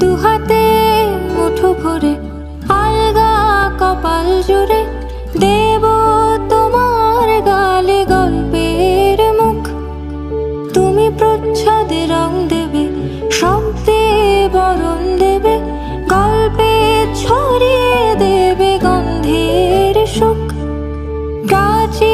দুহাতে মুঠো ভরে, আলগা কপাল জুড়ে দেব তোমার গালে গল্পের মুখ। তুমি প্রচ্ছদে রং দেবে, শব্দে বরণ দেবে, গল্পে ছড়িয়ে দেবে গন্ধের সুখ। গাছে